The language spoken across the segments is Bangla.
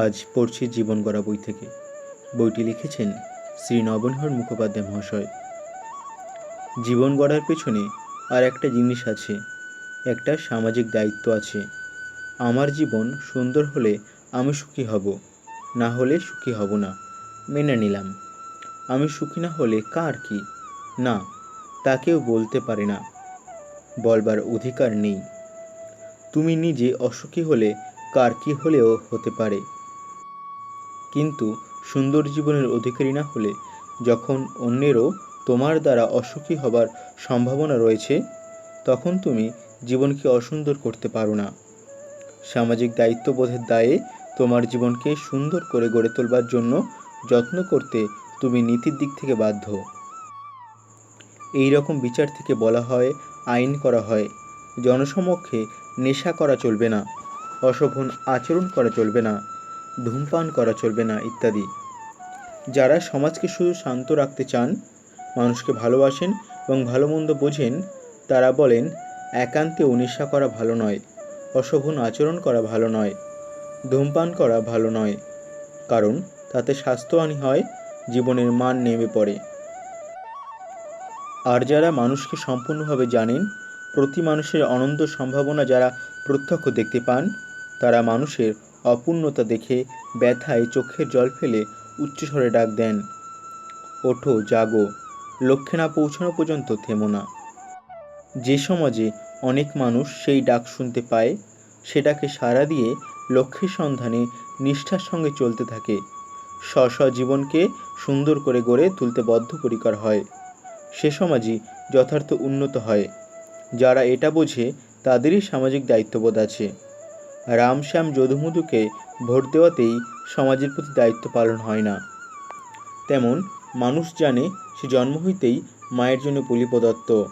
আজ পড়ছি জীবন গড়া বই থেকে। বইটি লিখেছেন শ্রী নবনহর মুখোপাধ্যায় মহাশয়। জীবন গড়ার পেছনে আর একটা জিনিস আছে, একটা সামাজিক দায়িত্ব আছে। আমার জীবন সুন্দর হলে আমি সুখী হব, না হলে সুখী হব না, মেনে নিলাম। আমি সুখী না হলে কার কি? না, তা কেউ বলতে পারে না। বলবার অধিকার নেই। তুমি নিজে অসুখী হলে কার কি হলেও হতে পারে। কিন্তু সুন্দর জীবনের অধিকারী না হলে যখন অন্যেরও তোমার দ্বারা অসুখী হবার সম্ভাবনা রয়েছে, তখন তুমি জীবনকে অসুন্দর করতে পারো না। সামাজিক দায়িত্ববোধের দায়ে তোমার জীবনকে সুন্দর করে গড়ে তোলবার জন্য যত্ন করতে তুমি নীতির দিক থেকে বাধ্য। এই রকম বিচার থেকে বলা হয়, আইন করা হয়। জনসমক্ষে নেশা করা চলবে না, অশোভন আচরণ করা চলবে না। ধূমপান করা চলবে না ইত্যাদি। যারা সমাজকে শুধু শান্ত রাখতে চান, মানুষকে ভালোবাসেন এবং ভালো মন্দ বোঝেন, তারা বলেন, একান্তে নেশা করা ভালো নয়, অশোভন আচরণ করা ভালো নয়, ধূমপান করা ভালো নয়, কারণ তাতে স্বাস্থ্যহানি হয়, জীবনের মান নেমে পড়ে। আর যারা মানুষকে সম্পূর্ণভাবে জানেন, প্রতি মানুষের অনন্ত সম্ভাবনা যারা প্রত্যক্ষ দেখতে পান, তারা মানুষের অপূর্ণতা দেখে ব্যথায় চোখের জল ফেলে উচ্চস্বরে ডাক দেন, ওঠো, জাগো। লক্ষ্যে না পৌঁছানো পর্যন্ত থেমো না। যে সমাজে অনেক মানুষ সেই ডাক শুনতে পায়, সেটাকে সাড়া দিয়ে লক্ষ্যের সন্ধানে নিষ্ঠার সঙ্গে চলতে থাকে। স্ব স্ব জীবনকে সুন্দর করে গড়ে তুলতে বদ্ধপরিকর হয়। সে সমাজই যথার্থ উন্নত হয়। যারা এটা বোঝে, তাদেরই সামাজিক দায়িত্ববোধ আছে। রামশ্যাম যদুমধুকে ভোট দেওয়াতেই সমাজের প্রতি দায়িত্ব পালন হয় না। তেমন মানুষ জানে সে জন্ম হইতেই মায়ের জন্য বলি প্রদত্ত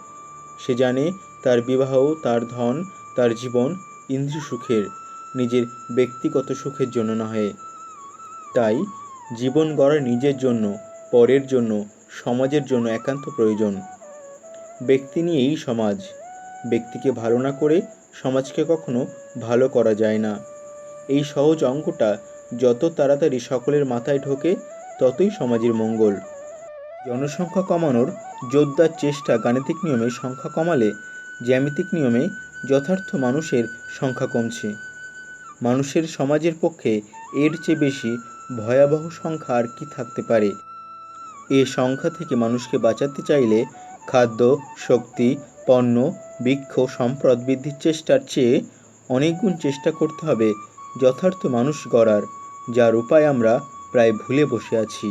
সে জানে তার বিবাহ, তার ধন, তার জীবন ইন্দ্রিয় সুখের, নিজের ব্যক্তিগত সুখের জন্য নহে। তাই জীবন গড়া নিজের জন্য, পরের জন্য, সমাজের জন্য একান্ত প্রয়োজন। ব্যক্তি নিয়েই সমাজ। ব্যক্তিকে ভালো না করে সমাজকে কখনো ভালো করা যায় না। এই সহজ অঙ্কটা যত তাড়াতাড়ি সকলের মাথায় ঢোকে, ততই সমাজের মঙ্গল। জনসংখ্যা কমানোর জোরদার চেষ্টা গাণিতিক নিয়মে সংখ্যা কমালে জ্যামিতিক নিয়মে যথার্থ মানুষের সংখ্যা কমছে। মানুষের সমাজের পক্ষে এর চেয়ে বেশি ভয়াবহ সংখ্যা আর কি থাকতে পারে? এ সংখ্যা থেকে মানুষকে বাঁচাতে চাইলে খাদ্য, শক্তি পণ্য, বৃক্ষ, সম্পদ বৃদ্ধির চেষ্টার চেয়ে অনেকগুণ চেষ্টা করতে হবে যথার্থ মানুষ গড়ার, যার উপায় আমরা প্রায় ভুলে বসে আছি।